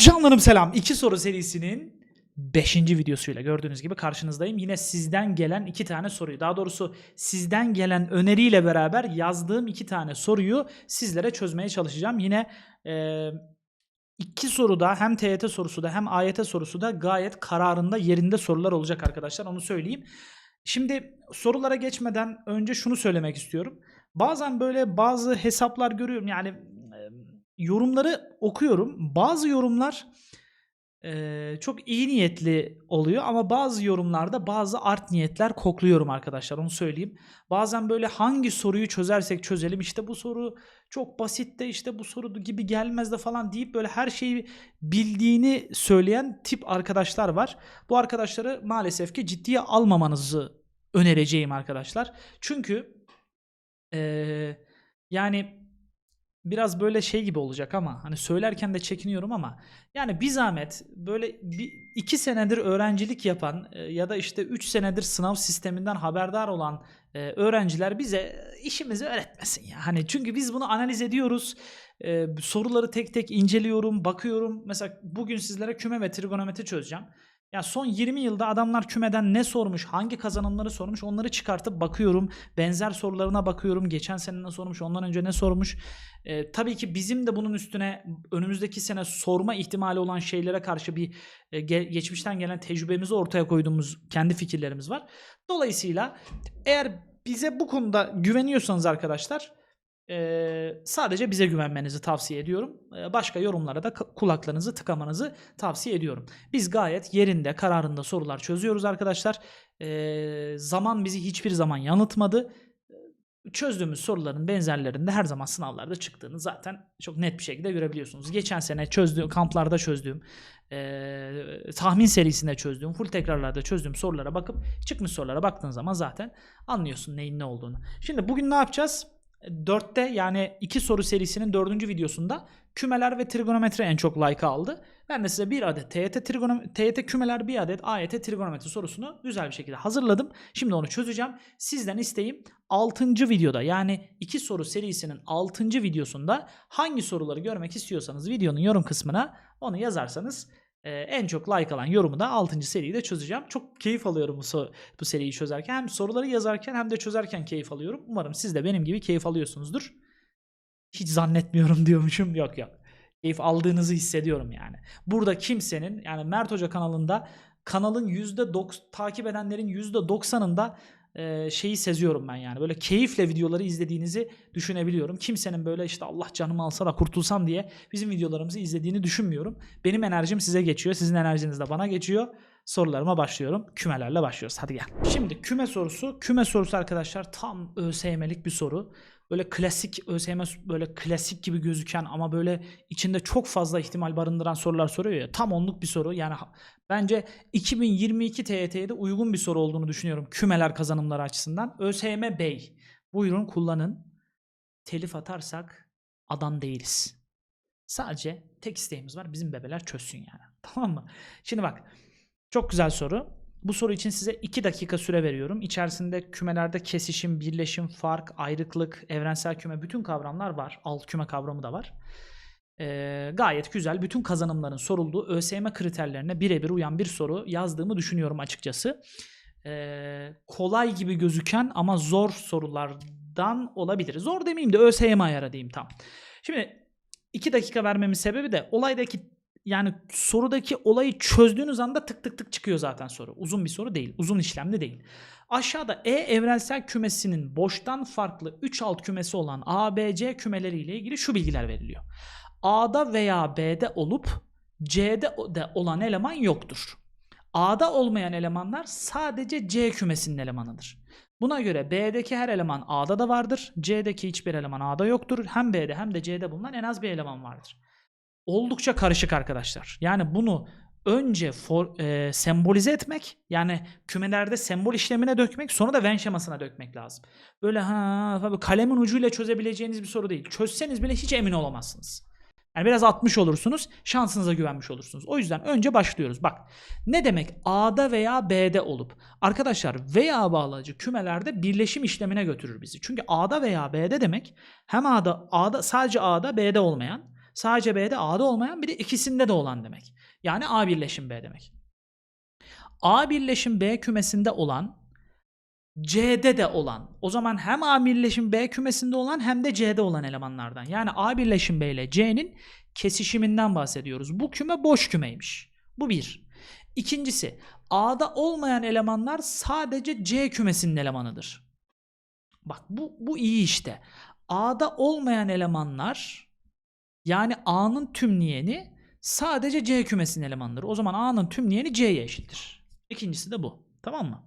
Canlarım selam. İki soru serisinin 5. videosuyla gördüğünüz gibi karşınızdayım. Yine sizden gelen iki tane soruyu, daha doğrusu sizden gelen öneriyle beraber yazdığım iki tane soruyu sizlere çözmeye çalışacağım. Yine e, iki soruda hem TYT sorusu da hem AYT sorusu da gayet kararında yerinde sorular olacak arkadaşlar. Onu söyleyeyim. Şimdi sorulara geçmeden önce şunu söylemek istiyorum. Bazen böyle bazı hesaplar görüyorum. Yani yorumları okuyorum. Bazı yorumlar e, çok iyi niyetli oluyor ama bazı yorumlarda bazı art niyetler kokluyorum arkadaşlar onu söyleyeyim. Bazen böyle hangi soruyu çözersek çözelim işte bu soru çok basit de işte bu soru gibi gelmez de falan deyip böyle her şeyi bildiğini söyleyen tip arkadaşlar var. Bu arkadaşları maalesef ki ciddiye almamanızı önereceğim arkadaşlar. Çünkü eee, yani biraz böyle şey gibi olacak ama hani söylerken de çekiniyorum ama yani bir zahmet böyle bir, iki senedir öğrencilik yapan e, ya da işte üç senedir sınav sisteminden haberdar olan e, öğrenciler bize e, işimizi öğretmesin ya. Hani çünkü biz bunu analiz ediyoruz. Soruları tek tek inceliyorum, bakıyorum. Mesela bugün sizlere küme ve trigonometri çözeceğim. Ya son 20 yılda adamlar kümeden ne sormuş, hangi kazanımları sormuş onları çıkartıp bakıyorum. Benzer sorularına bakıyorum. Geçen sene ne sormuş, ondan önce ne sormuş. Ee, tabii ki bizim de bunun üstüne önümüzdeki sene sorma ihtimali olan şeylere karşı bir e, ge- geçmişten gelen tecrübemizi ortaya koyduğumuz kendi fikirlerimiz var. Dolayısıyla eğer bize bu konuda güveniyorsanız arkadaşlar sadece bize güvenmenizi tavsiye ediyorum. Başka yorumlara da kulaklarınızı tıkamanızı tavsiye ediyorum. Biz gayet yerinde, kararında sorular çözüyoruz arkadaşlar. Zaman bizi hiçbir zaman yanıltmadı. Çözdüğümüz soruların benzerlerinde her zaman sınavlarda çıktığını zaten çok net bir şekilde görebiliyorsunuz. Geçen sene çözdüğüm, kamplarda çözdüğüm, e, tahmin serisinde çözdüğüm, full tekrarlarda çözdüğüm sorulara bakıp çıkmış sorulara baktığın zaman zaten anlıyorsun neyin ne olduğunu. Şimdi bugün ne yapacağız? 4'te yani iki soru serisinin dördüncü videosunda kümeler ve trigonometri en çok like aldı. Ben de size bir adet TYT, trigonom TYT kümeler bir adet AYT trigonometri sorusunu güzel bir şekilde hazırladım. Şimdi onu çözeceğim. Sizden isteğim 6. videoda yani iki soru serisinin 6. videosunda hangi soruları görmek istiyorsanız videonun yorum kısmına onu yazarsanız e, en çok like alan yorumu da 6. seriyi de çözeceğim. Çok keyif alıyorum bu, bu seriyi çözerken. Hem soruları yazarken hem de çözerken keyif alıyorum. Umarım siz de benim gibi keyif alıyorsunuzdur. Hiç zannetmiyorum diyormuşum. Yok yok. Keyif aldığınızı hissediyorum yani. Burada kimsenin yani Mert Hoca kanalında kanalın %90 takip edenlerin %90'ında şeyi seziyorum ben yani. Böyle keyifle videoları izlediğinizi düşünebiliyorum. Kimsenin böyle işte Allah canımı alsa da kurtulsam diye bizim videolarımızı izlediğini düşünmüyorum. Benim enerjim size geçiyor. Sizin enerjiniz de bana geçiyor. Sorularıma başlıyorum. Kümelerle başlıyoruz. Hadi gel. Şimdi küme sorusu. Küme sorusu arkadaşlar tam ÖSYM'lik bir soru. Böyle klasik ÖSYM böyle klasik gibi gözüken ama böyle içinde çok fazla ihtimal barındıran sorular soruyor ya. Tam onluk bir soru. Yani bence 2022 TYT'ye de uygun bir soru olduğunu düşünüyorum. Kümeler kazanımları açısından. ÖSYM Bey. Buyurun kullanın. Telif atarsak adam değiliz. Sadece tek isteğimiz var. Bizim bebeler çözsün yani. Tamam mı? Şimdi bak. Çok güzel soru. Bu soru için size 2 dakika süre veriyorum. İçerisinde kümelerde kesişim, birleşim, fark, ayrıklık, evrensel küme bütün kavramlar var. Alt küme kavramı da var. Ee, gayet güzel. Bütün kazanımların sorulduğu ÖSYM kriterlerine birebir uyan bir soru yazdığımı düşünüyorum açıkçası. Ee, kolay gibi gözüken ama zor sorulardan olabilir. Zor demeyeyim de ÖSYM ayarı diyeyim tam. Şimdi 2 dakika vermemin sebebi de olaydaki yani sorudaki olayı çözdüğünüz anda tık tık tık çıkıyor zaten soru. Uzun bir soru değil. Uzun işlemli değil. Aşağıda E evrensel kümesinin boştan farklı 3 alt kümesi olan A, B, C kümeleriyle ilgili şu bilgiler veriliyor. A'da veya B'de olup C'de de olan eleman yoktur. A'da olmayan elemanlar sadece C kümesinin elemanıdır. Buna göre B'deki her eleman A'da da vardır. C'deki hiçbir eleman A'da yoktur. Hem B'de hem de C'de bulunan en az bir eleman vardır oldukça karışık arkadaşlar. Yani bunu önce for, e, sembolize etmek yani kümelerde sembol işlemine dökmek sonra da Venn şemasına dökmek lazım. Böyle ha tabii kalemin ucuyla çözebileceğiniz bir soru değil. Çözseniz bile hiç emin olamazsınız. Yani biraz atmış olursunuz, şansınıza güvenmiş olursunuz. O yüzden önce başlıyoruz. Bak ne demek A'da veya B'de olup? Arkadaşlar veya bağlacı kümelerde birleşim işlemine götürür bizi. Çünkü A'da veya B'de demek hem A'da, A'da sadece A'da B'de olmayan Sadece B'de A'da olmayan bir de ikisinde de olan demek. Yani A birleşim B demek. A birleşim B kümesinde olan C'de de olan o zaman hem A birleşim B kümesinde olan hem de C'de olan elemanlardan. Yani A birleşim B ile C'nin kesişiminden bahsediyoruz. Bu küme boş kümeymiş. Bu bir. İkincisi A'da olmayan elemanlar sadece C kümesinin elemanıdır. Bak bu, bu iyi işte. A'da olmayan elemanlar yani A'nın tümleyeni sadece C kümesinin elemanıdır. O zaman A'nın tümleyeni C'ye eşittir. İkincisi de bu. Tamam mı?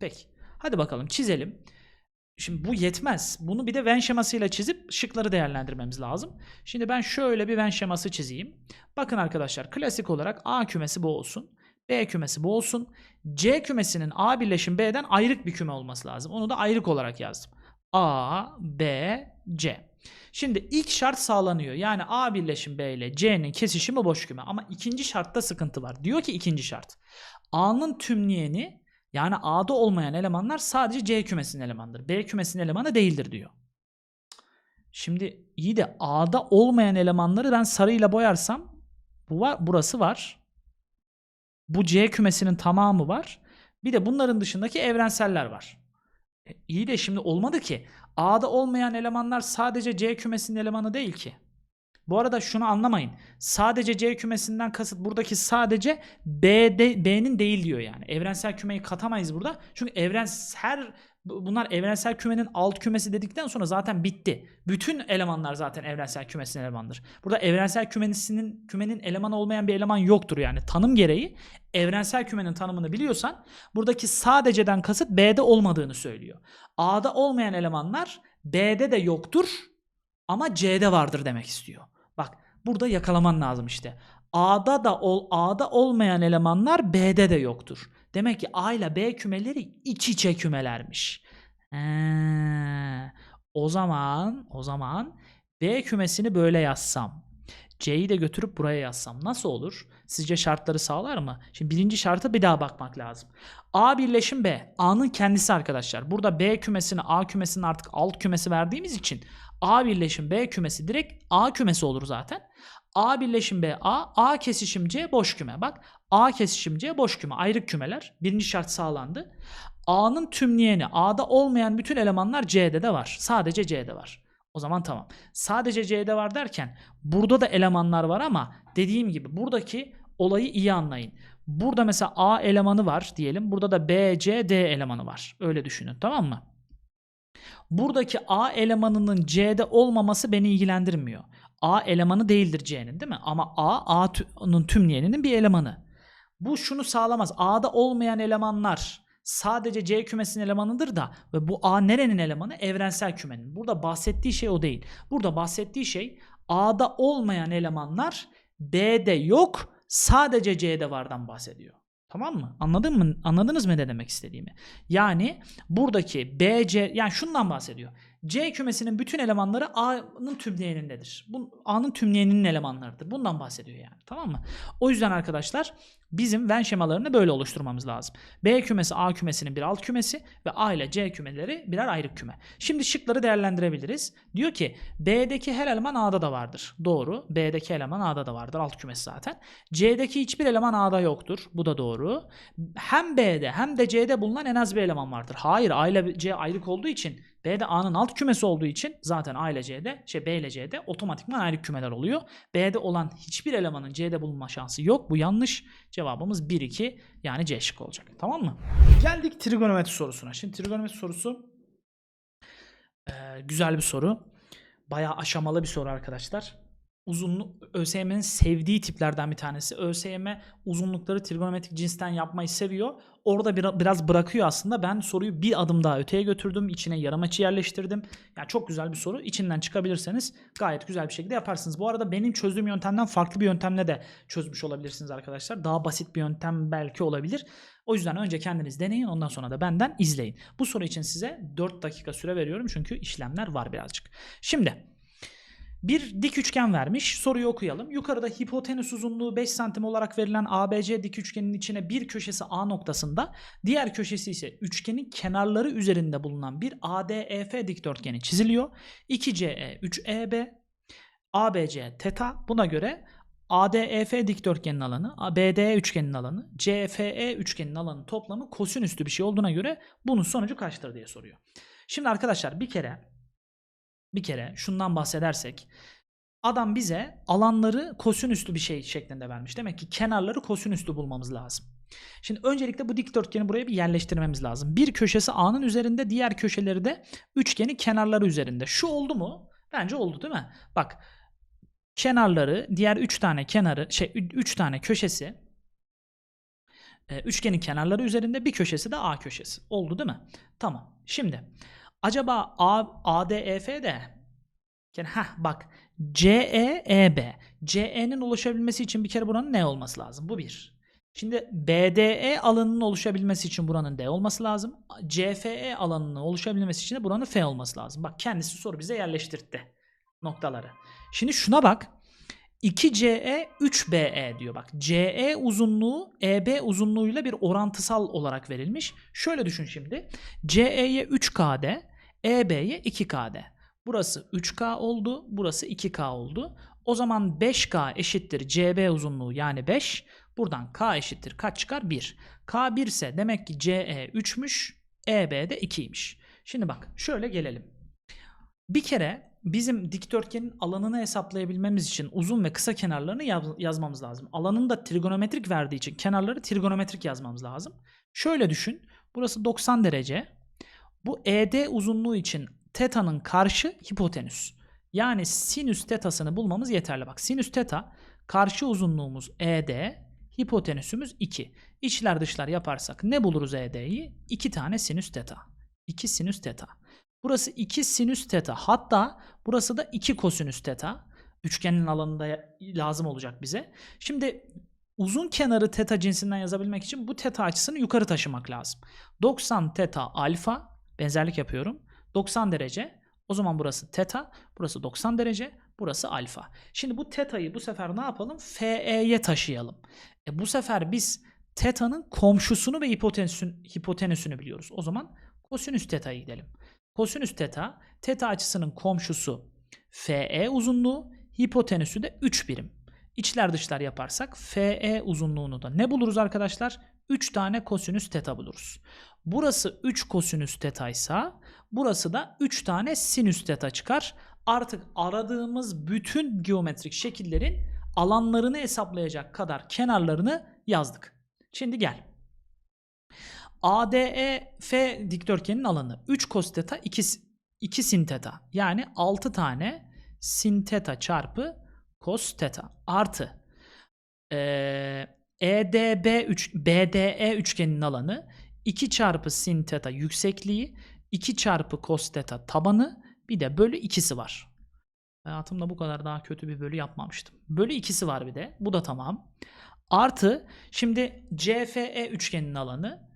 Peki. Hadi bakalım çizelim. Şimdi bu yetmez. Bunu bir de Venn şemasıyla çizip şıkları değerlendirmemiz lazım. Şimdi ben şöyle bir Venn şeması çizeyim. Bakın arkadaşlar klasik olarak A kümesi bu olsun. B kümesi bu olsun. C kümesinin A birleşim B'den ayrık bir küme olması lazım. Onu da ayrık olarak yazdım. A, B, C. Şimdi ilk şart sağlanıyor. Yani A birleşim B ile C'nin kesişimi boş küme. Ama ikinci şartta sıkıntı var. Diyor ki ikinci şart. A'nın tümleyeni yani A'da olmayan elemanlar sadece C kümesinin elemanıdır. B kümesinin elemanı değildir diyor. Şimdi iyi de A'da olmayan elemanları ben sarıyla boyarsam bu var, burası var. Bu C kümesinin tamamı var. Bir de bunların dışındaki evrenseller var. E, iyi de şimdi olmadı ki. A'da olmayan elemanlar sadece C kümesinin elemanı değil ki. Bu arada şunu anlamayın. Sadece C kümesinden kasıt buradaki sadece B'de, B'nin değil diyor yani. Evrensel kümeyi katamayız burada. Çünkü evrensel bunlar evrensel kümenin alt kümesi dedikten sonra zaten bitti. Bütün elemanlar zaten evrensel kümesinin elemandır. Burada evrensel kümesinin kümenin elemanı olmayan bir eleman yoktur yani. Tanım gereği evrensel kümenin tanımını biliyorsan buradaki sadeceden kasıt B'de olmadığını söylüyor. A'da olmayan elemanlar B'de de yoktur ama C'de vardır demek istiyor. Bak burada yakalaman lazım işte. A'da da ol, A'da olmayan elemanlar B'de de yoktur. Demek ki A ile B kümeleri iç içe kümelermiş. Ee, o zaman o zaman B kümesini böyle yazsam. C'yi de götürüp buraya yazsam nasıl olur? Sizce şartları sağlar mı? Şimdi birinci şarta bir daha bakmak lazım. A birleşim B. A'nın kendisi arkadaşlar. Burada B kümesini A kümesinin artık alt kümesi verdiğimiz için A birleşim B kümesi direkt A kümesi olur zaten. A birleşim B A, A kesişim C boş küme. Bak A kesişim C boş küme. Ayrık kümeler. Birinci şart sağlandı. A'nın tümleyeni A'da olmayan bütün elemanlar C'de de var. Sadece C'de var. O zaman tamam. Sadece C'de var derken burada da elemanlar var ama dediğim gibi buradaki olayı iyi anlayın. Burada mesela A elemanı var diyelim. Burada da B, C, D elemanı var. Öyle düşünün tamam mı? Buradaki A elemanının C'de olmaması beni ilgilendirmiyor. A elemanı değildir C'nin değil mi? Ama A, A'nın tümleyeninin bir elemanı. Bu şunu sağlamaz. A'da olmayan elemanlar sadece C kümesinin elemanıdır da ve bu A nerenin elemanı? Evrensel kümenin. Burada bahsettiği şey o değil. Burada bahsettiği şey A'da olmayan elemanlar B'de yok sadece C'de vardan bahsediyor. Tamam mı? Anladın mı? Anladınız mı ne demek istediğimi? Yani buradaki B, C yani şundan bahsediyor. C kümesinin bütün elemanları A'nın tümleyenindedir. Bu A'nın tümleyeninin elemanlarıdır. Bundan bahsediyor yani. Tamam mı? O yüzden arkadaşlar bizim Venn şemalarını böyle oluşturmamız lazım. B kümesi A kümesinin bir alt kümesi ve A ile C kümeleri birer ayrı küme. Şimdi şıkları değerlendirebiliriz. Diyor ki B'deki her eleman A'da da vardır. Doğru. B'deki eleman A'da da vardır. Alt kümesi zaten. C'deki hiçbir eleman A'da yoktur. Bu da doğru. Hem B'de hem de C'de bulunan en az bir eleman vardır. Hayır A ile C ayrık olduğu için B'de A'nın alt kümesi olduğu için zaten A ile C'de, şey B ile C'de otomatikman ayrı kümeler oluyor. B'de olan hiçbir elemanın C'de bulunma şansı yok. Bu yanlış. Cevabımız 1 2 yani C şık olacak. Tamam mı? Geldik trigonometri sorusuna. Şimdi trigonometri sorusu e, güzel bir soru. Bayağı aşamalı bir soru arkadaşlar. Uzunluk ÖSYM'nin sevdiği tiplerden bir tanesi. ÖSYM uzunlukları trigonometrik cinsten yapmayı seviyor. Orada bir, biraz bırakıyor aslında. Ben soruyu bir adım daha öteye götürdüm. İçine yarım açı yerleştirdim. Yani çok güzel bir soru. İçinden çıkabilirseniz gayet güzel bir şekilde yaparsınız. Bu arada benim çözdüğüm yöntemden farklı bir yöntemle de çözmüş olabilirsiniz arkadaşlar. Daha basit bir yöntem belki olabilir. O yüzden önce kendiniz deneyin ondan sonra da benden izleyin. Bu soru için size 4 dakika süre veriyorum çünkü işlemler var birazcık. Şimdi bir dik üçgen vermiş. Soruyu okuyalım. Yukarıda hipotenüs uzunluğu 5 santim olarak verilen ABC dik üçgenin içine bir köşesi A noktasında, diğer köşesi ise üçgenin kenarları üzerinde bulunan bir ADEF dikdörtgeni çiziliyor. 2CE 3EB ABC teta buna göre ADEF dikdörtgenin alanı, BDE üçgenin alanı, CFE üçgenin alanı toplamı kosinüslü bir şey olduğuna göre bunun sonucu kaçtır diye soruyor. Şimdi arkadaşlar bir kere bir kere şundan bahsedersek adam bize alanları kosinüslü bir şey şeklinde vermiş. Demek ki kenarları kosinüslü bulmamız lazım. Şimdi öncelikle bu dikdörtgeni buraya bir yerleştirmemiz lazım. Bir köşesi A'nın üzerinde, diğer köşeleri de üçgenin kenarları üzerinde. Şu oldu mu? Bence oldu değil mi? Bak kenarları, diğer 3 tane kenarı, şey 3 tane köşesi e, üçgenin kenarları üzerinde bir köşesi de A köşesi. Oldu değil mi? Tamam. Şimdi acaba A, ADEF de yani heh, bak CEEB CE'nin oluşabilmesi için bir kere buranın ne olması lazım? Bu bir. Şimdi BDE alanının oluşabilmesi için buranın D olması lazım. CFE alanının oluşabilmesi için de buranın F olması lazım. Bak kendisi soru bize yerleştirdi noktaları. Şimdi şuna bak. 2CE 3BE diyor bak. CE uzunluğu EB uzunluğuyla bir orantısal olarak verilmiş. Şöyle düşün şimdi. CE'ye 3KD, EB'ye 2KD. Burası 3K oldu, burası 2K oldu. O zaman 5K eşittir CB uzunluğu yani 5. Buradan K eşittir kaç çıkar? 1. K 1 ise demek ki CE 3'müş, EB de 2'ymiş. Şimdi bak şöyle gelelim. Bir kere bizim dikdörtgenin alanını hesaplayabilmemiz için uzun ve kısa kenarlarını yaz- yazmamız lazım. Alanını da trigonometrik verdiği için kenarları trigonometrik yazmamız lazım. Şöyle düşün. Burası 90 derece. Bu ED uzunluğu için teta'nın karşı hipotenüs. Yani sinüs tetasını bulmamız yeterli. Bak sinüs teta karşı uzunluğumuz ED, hipotenüsümüz 2. İçler dışlar yaparsak ne buluruz ED'yi? 2 tane sinüs teta. 2 sinüs teta. Burası 2 sinüs teta. Hatta burası da 2 kosinüs teta. Üçgenin alanında lazım olacak bize. Şimdi uzun kenarı teta cinsinden yazabilmek için bu teta açısını yukarı taşımak lazım. 90 teta alfa benzerlik yapıyorum. 90 derece. O zaman burası teta, burası 90 derece, burası alfa. Şimdi bu teta'yı bu sefer ne yapalım? FE'ye taşıyalım. E bu sefer biz teta'nın komşusunu ve hipotenüsünü, hipotenüsünü biliyoruz. O zaman kosinüs teta'ya gidelim. Kosinüs teta, teta açısının komşusu FE uzunluğu, hipotenüsü de 3 birim. İçler dışlar yaparsak FE uzunluğunu da ne buluruz arkadaşlar? 3 tane kosinüs teta buluruz. Burası 3 kosinüs teta ise burası da 3 tane sinüs teta çıkar. Artık aradığımız bütün geometrik şekillerin alanlarını hesaplayacak kadar kenarlarını yazdık. Şimdi gel. ADEF dikdörtgenin alanı 3 cos teta 2, 2 sin teta. Yani 6 tane sin teta çarpı cos teta artı ee, EDB 3 BDE üçgeninin alanı 2 çarpı sin teta yüksekliği 2 çarpı cos teta tabanı bir de bölü ikisi var. Hayatımda bu kadar daha kötü bir bölü yapmamıştım. Bölü ikisi var bir de. Bu da tamam. Artı şimdi CFE üçgeninin alanı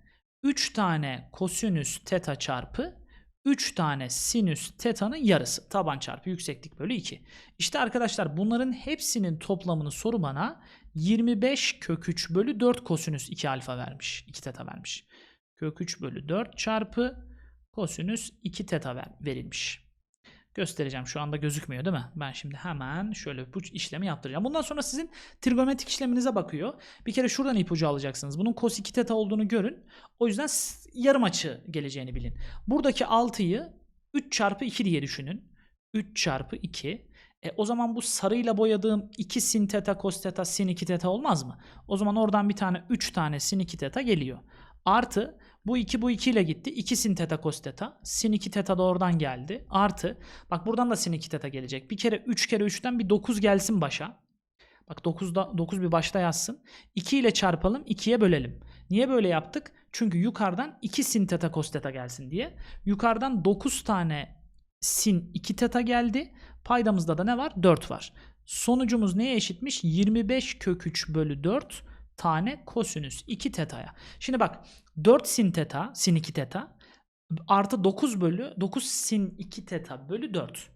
3 tane kosinüs teta çarpı 3 tane sinüs teta'nın yarısı. Taban çarpı yükseklik bölü 2. İşte arkadaşlar bunların hepsinin toplamını soru bana 25 kök 3 bölü 4 kosinüs 2 alfa vermiş. 2 teta vermiş. Kök 3 bölü 4 çarpı kosinüs 2 teta ver, verilmiş. Göstereceğim. Şu anda gözükmüyor değil mi? Ben şimdi hemen şöyle bu işlemi yaptıracağım. Bundan sonra sizin trigonometrik işleminize bakıyor. Bir kere şuradan ipucu alacaksınız. Bunun cos 2 teta olduğunu görün. O yüzden yarım açı geleceğini bilin. Buradaki 6'yı 3 çarpı 2 diye düşünün. 3 çarpı 2. E, o zaman bu sarıyla boyadığım 2 sin teta cos teta sin 2 teta olmaz mı? O zaman oradan bir tane 3 tane sin 2 teta geliyor. Artı bu 2 bu 2 ile gitti. 2 sin teta cos teta. Sin 2 teta da oradan geldi. Artı bak buradan da sin 2 teta gelecek. Bir kere 3 kere 3'ten bir 9 gelsin başa. Bak 9'da 9 bir başta yazsın. 2 ile çarpalım 2'ye bölelim. Niye böyle yaptık? Çünkü yukarıdan 2 sin teta cos teta gelsin diye. Yukarıdan 9 tane sin 2 teta geldi. Paydamızda da ne var? 4 var. Sonucumuz neye eşitmiş? 25 kök 3 bölü 4 tane kosinüs 2 teta'ya. Şimdi bak 4 sin teta, sin 2 teta artı 9 bölü 9 sin 2 teta bölü 4.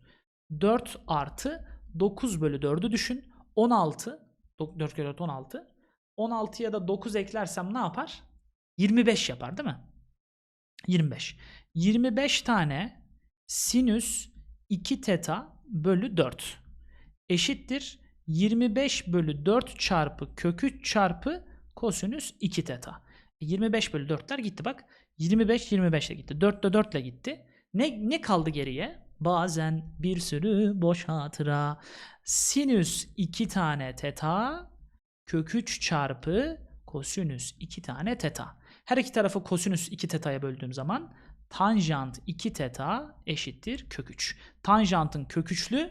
4 artı 9 bölü 4'ü düşün. 16 4 kere 4 16. 16'ya da 9 eklersem ne yapar? 25 yapar değil mi? 25. 25 tane sinüs 2 teta bölü 4 eşittir 25 bölü 4 çarpı kök 3 çarpı kosinüs 2 teta. E, 25 bölü 4'ler gitti bak. 25 25 ile gitti. 4 de 4 ile gitti. Ne, ne kaldı geriye? Bazen bir sürü boş hatıra. Sinüs 2 tane teta kök 3 çarpı kosinüs 2 tane teta. Her iki tarafı kosinüs 2 teta'ya böldüğüm zaman tanjant 2 teta eşittir kök 3. Tanjantın kök 3'lü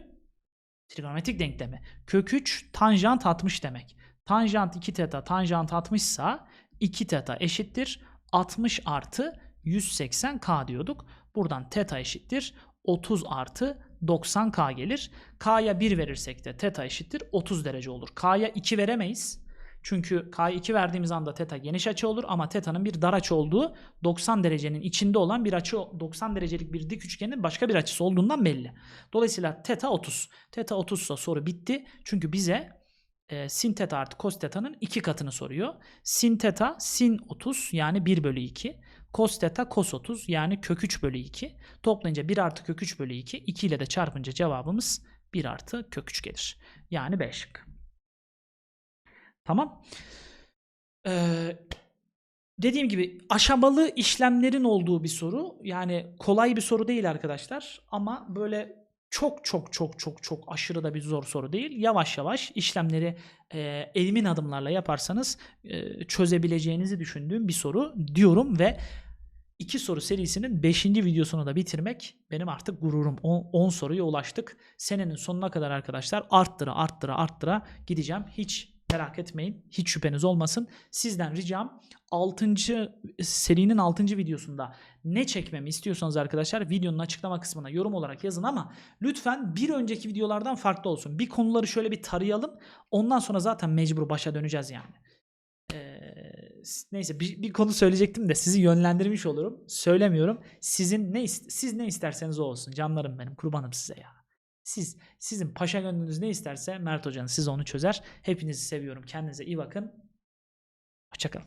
trigonometrik denklemi. Kök 3 tanjant 60 demek. Tanjant 2 teta tanjant 60 ise 2 teta eşittir 60 artı 180k diyorduk. Buradan teta eşittir 30 artı 90k gelir. K'ya 1 verirsek de teta eşittir 30 derece olur. K'ya 2 veremeyiz. Çünkü K'ya 2 verdiğimiz anda teta geniş açı olur ama teta'nın bir dar açı olduğu 90 derecenin içinde olan bir açı 90 derecelik bir dik üçgenin başka bir açısı olduğundan belli. Dolayısıyla teta 30. Teta 30 ise soru bitti. Çünkü bize e, sin teta artı cos teta'nın iki katını soruyor. Sin teta sin 30 yani 1 bölü 2. Cos teta cos 30 yani kök 3 bölü 2. Toplayınca 1 artı kök 3 bölü 2. 2 ile de çarpınca cevabımız 1 artı kök 3 gelir. Yani B şıkkı. Tamam. Ee, dediğim gibi aşamalı işlemlerin olduğu bir soru. Yani kolay bir soru değil arkadaşlar. Ama böyle çok çok çok çok çok aşırı da bir zor soru değil. Yavaş yavaş işlemleri e, elimin adımlarla yaparsanız e, çözebileceğinizi düşündüğüm bir soru diyorum ve iki soru serisinin 5. videosunu da bitirmek benim artık gururum. 10 soruya ulaştık. Senenin sonuna kadar arkadaşlar arttıra arttıra arttıra gideceğim. Hiç merak etmeyin. Hiç şüpheniz olmasın. Sizden ricam 6. serinin 6. videosunda ne çekmemi istiyorsanız arkadaşlar videonun açıklama kısmına yorum olarak yazın ama lütfen bir önceki videolardan farklı olsun. Bir konuları şöyle bir tarayalım. Ondan sonra zaten mecbur başa döneceğiz yani. Ee, neyse bir, bir konu söyleyecektim de sizi yönlendirmiş olurum. Söylemiyorum. Sizin ne siz ne isterseniz o olsun. Canlarım benim. Kurbanım size ya. Siz sizin paşa gönlünüz ne isterse Mert hocanız size onu çözer. Hepinizi seviyorum. Kendinize iyi bakın. Hoşçakalın.